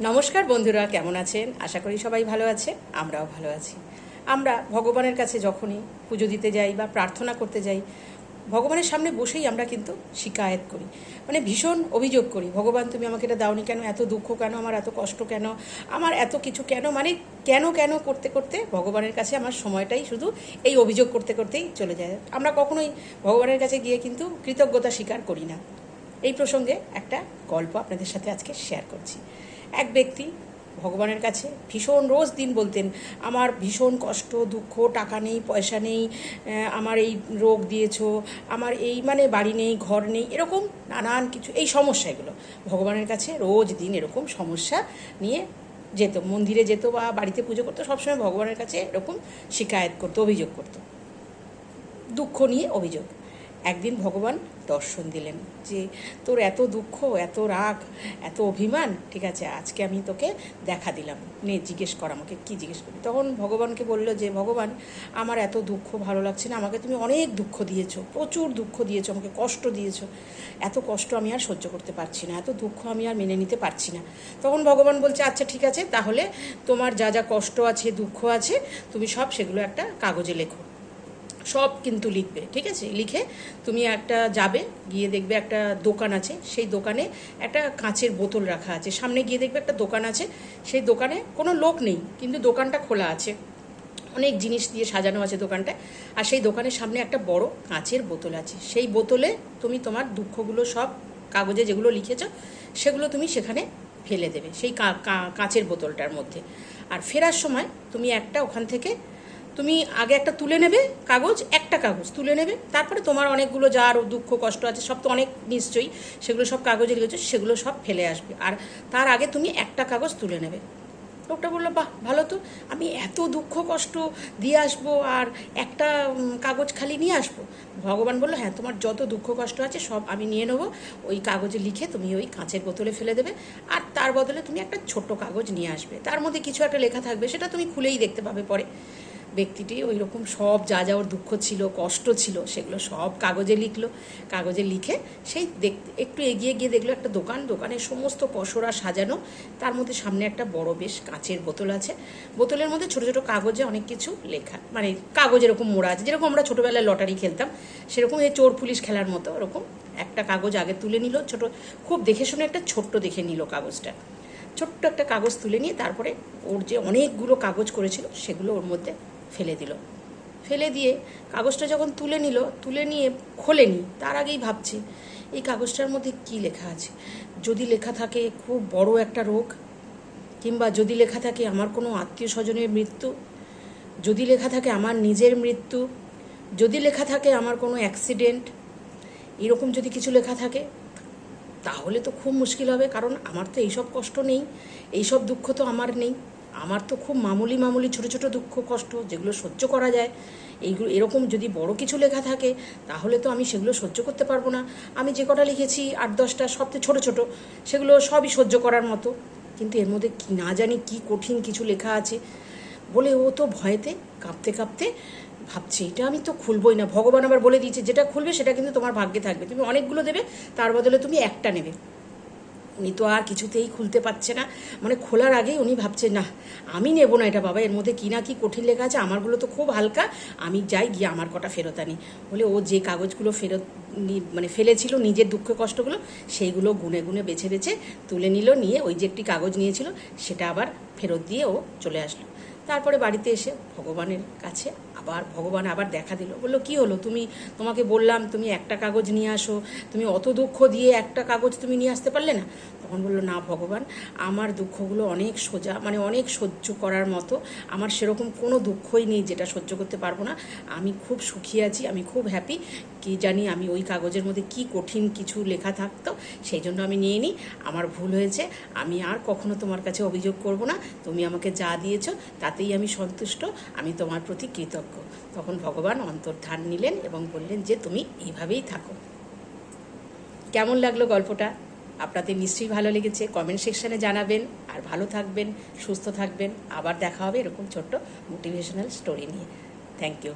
নমস্কার বন্ধুরা, কেমন আছেন? আশা করি সবাই ভালো আছে, আমরাও ভালো আছি। আমরা ভগবানের কাছে যখনই পুজো দিতে যাই বা প্রার্থনা করতে যাই, ভগবানের সামনে বসেই আমরা কিন্তু শিকায়ত করি। মানে ভীষণ অভিযোগ করি, ভগবান, তুমি আমাকে এটা দাওনি কেন? এত দুঃখ কেন? আমার এত কষ্ট কেন? আমার এত কিছু কেন? মানে কেন কেন করতে করতে ভগবানের কাছে আমার সময়টাই শুধু এই অভিযোগ করতে, করতেই চলে যায়। আমরা কখনোই ভগবানের কাছে গিয়ে কিন্তু কৃতজ্ঞতা স্বীকার করি না। এই প্রসঙ্গে একটা গল্প আপনাদের সাথে আজকে শেয়ার করছি। এক ব্যক্তি ভগবানের কাছে ভীষণ রোজ দিন বলতেন, আমার ভীষণ কষ্ট, দুঃখ, টাকা নেই, পয়সা নেই আমার এই রোগ দিয়েছ, আমার এই মানে বাড়ি নেই, ঘর নেই, এরকম নানান কিছু, এই সমস্যা এগুলো ভগবানের কাছে রোজ দিন এরকম সমস্যা নিয়ে যেত, মন্দিরে যেত বা বাড়িতে পুজো করতো, সবসময় ভগবানের কাছে এরকম শিকায়ত করতো, অভিযোগ করতো। দুঃখ নিয়ে অভিযোগ। একদিন ভগবান দর্শন দিলেন যে, তোর এত দুঃখ, এত রাগ, এত অভিমান, ঠিক আছে, আজকে আমি তোকে দেখা দিলাম। নে, জিজ্ঞেস কর আমাকে, কি জিজ্ঞেস করি তখন ভগবানকে বলল যে, ভগবান, আমার এত দুঃখ ভালো লাগছে না, আমাকে তুমি অনেক দুঃখ দিয়েছ, প্রচুর দুঃখ দিয়েছ, আমাকে কষ্ট দিয়েছ। এত কষ্ট আমি আর সহ্য করতে পারছি না, এত দুঃখ আমি আর মেনে নিতে পারছি না। তখন ভগবান বলছে আচ্ছা ঠিক আছে, তাহলে তোমার যা যা কষ্ট আছে, দুঃখ আছে, তুমি সব সেগুলো একটা কাগজে লেখো। সব কিন্তু লিখবে, ঠিক আছে? লিখে তুমি একটা যাবে, গিয়ে দেখবে একটা দোকান আছে, সেই দোকানে একটা কাঁচের বোতল রাখা আছে। সামনে গিয়ে দেখবে একটা দোকান আছে, সেই দোকানে কোনো লোক নেই, কিন্তু দোকানটা খোলা আছে। অনেক জিনিস দিয়ে সাজানো আছে দোকানটায়, আর সেই দোকানের সামনে একটা বড় কাঁচের বোতল আছে। সেই বোতলে তুমি তোমার দুঃখগুলো সব কাগজে যেগুলো লিখেছ, সেগুলো তুমি সেখানে ফেলে দেবে, সেই কাঁচের বোতলটার মধ্যে। আর ফেরার সময় তুমি একটা ওখান থেকে তুমি আগে একটা তুলে নেবে কাগজ, একটা কাগজ তুলে নেবে, তারপরে তোমার অনেকগুলো যা আরও দুঃখ, কষ্ট আছে, সব তো অনেক নিশ্চয়ই, সেগুলো সব কাগজে লিখেছো, সেগুলো সব ফেলে আসবে। আর তার আগে তুমি একটা কাগজ তুলে নেবে। লোকটা বলল, বাহ, ভালো তো, আমি এত দুঃখ, কষ্ট দিয়ে আসব আর একটা কাগজ খালি নিয়ে আসব? ভগবান বলল হ্যাঁ তোমার যত দুঃখ, কষ্ট আছে, সব আমি নিয়ে নেব, ওই কাগজে লিখে তুমি ওই কাঁচের বোতলে ফেলে দেবে, আর তার বদলে তুমি একটা ছোট্ট কাগজ নিয়ে আসবে। তার মধ্যে কিছু একটা লেখা থাকবে, সেটা তুমি খুলেই দেখতে পাবে পরে। ব্যক্তিটি ওই রকম সব যা যা ওর দুঃখ ছিল, কষ্ট ছিল, সেগুলো সব কাগজে লিখলো। কাগজে লিখে সেই একটু এগিয়ে গিয়ে দেখল একটা দোকান। দোকানের সমস্ত পসরা সাজানো। তার মধ্যে সামনে একটা বড় বেশ কাঁচের বোতল আছে। বোতলের মধ্যে ছোট ছোট কাগজে অনেক কিছু লেখা। মানে কাগজ এরকম মোড়া আছে। যেরকম আমরা ছোটোবেলায় লটারি খেলতাম, সেরকম এই চোর পুলিশ খেলার মতো ওরকম একটা কাগজ আগে তুলে নিল। ছোট, খুব দেখে শুনে একটা ছোট্ট দেখে নিল কাগজটা। ছোট্ট একটা কাগজ তুলে নিয়ে তারপরে ওর যে অনেকগুলো কাগজ করেছিল, সেগুলো ওর মধ্যে ফেলে দিল। ফেলে দিয়ে কাগজটা যখন তুলে নিল, তুলে নিয়ে খোলেনি, তার আগেই ভাবছে, এই কাগজটার মধ্যে কি লেখা আছে? যদি লেখা থাকে খুব বড় একটা রোগ, কিংবা যদি লেখা থাকে আমার কোনো আত্মীয় স্বজনের মৃত্যু, যদি লেখা থাকে আমার নিজের মৃত্যু, যদি লেখা থাকে আমার কোনো অ্যাক্সিডেন্ট, এরকম যদি কিছু লেখা থাকে, তাহলে তো খুব মুশকিল হবে, কারণ আমার তো এইসব কষ্ট নেই, এইসব দুঃখ তো আমার নেই। আমার তো খুব মামুলি মামুলি ছোট ছোট দুঃখ কষ্ট যেগুলো সহ্য করা যায়, এইগুলো, এরকম যদি বড় কিছু লেখা থাকে, তাহলে তো আমি সেগুলো সহ্য করতে পারব না। আমি যে কটা লিখেছি, আট দশটা সবচেয়ে ছোট ছোট, সেগুলো সবই সহ্য করার মতো। কিন্তু এর মধ্যে কি না জানি কি কঠিন কিছু লেখা আছে বলে ও তো ভয়েতে কাঁপতে কাঁপতে ভাবছে, এটা আমি তো খুলবই না। ভগবান আবার বলে দিয়েছে, যেটা খুলবে সেটা কিন্তু তোমার ভাগ্যে থাকবে। তুমি অনেকগুলো দেবে, তার বদলে তুমি একটা নেবে। উনি তো আর কিছুতেই খুলতে পারছে না। মানে খোলার আগেই উনি ভাবছে না আমি নেব না এটা বাবা। এর মধ্যে কি না কি কঠিন লেখা আছে, আমারগুলো তো খুব হালকা। আমি যাই, গিয়ে আমার কটা ফেরত আনি। বলে ও যে কাগজগুলো ফেরত মানে ফেলেছিল নিজের দুঃখ কষ্টগুলো, সেইগুলো গুনে গুনে বেছে বেছে তুলে নিল, নিয়ে ওই যে একটি কাগজ নিয়েছিল, সেটা আবার ফেরত দিয়ে ও চলে আসলো। তারপরে বাড়িতে এসে ভগবানের কাছে আবার, ভগবান আবার দেখা দিল। বলল, কি হলো? তুমি, তোমাকে বললাম, তুমি একটা কাগজ নিয়ে আসো, তুমি অত দুঃখ দিয়ে একটা কাগজ তুমি নিয়ে আসতে পারলে না? তখন বলল, না ভগবান, আমার দুঃখগুলো অনেক সোজা মানে অনেক সহ্য করার মতো। আমার সেরকম কোনো দুঃখই নেই যেটা সহ্য করতে পারব না। আমি খুব সুখী আছি, আমি খুব হ্যাপি কি জানি আমি ওই কাগজের মধ্যে কি কঠিন কিছু লেখা থাকতো, সেই জন্য আমি নিয়ে নিই আমার ভুল হয়েছে, আমি আর কখনো তোমার কাছে অভিযোগ করব না। তুমি আমাকে যা দিয়েছ, তাতেই আমি সন্তুষ্ট, আমি তোমার প্রতি কৃতজ্ঞ। তখন ভগবান অন্তর্ধান নিলেন এবং বললেন যে, তুমি এইভাবেই থাকো। কেমন লাগল গল্পটা? আপনাদের নিশ্চয়ই ভালো লেগেছে। কমেন্ট সেকশানে জানাবেন। আর ভালো থাকবেন, সুস্থ থাকবেন। আবার দেখা হবে এরকম ছোট্ট মোটিভেশনাল স্টোরি নিয়ে। Thank you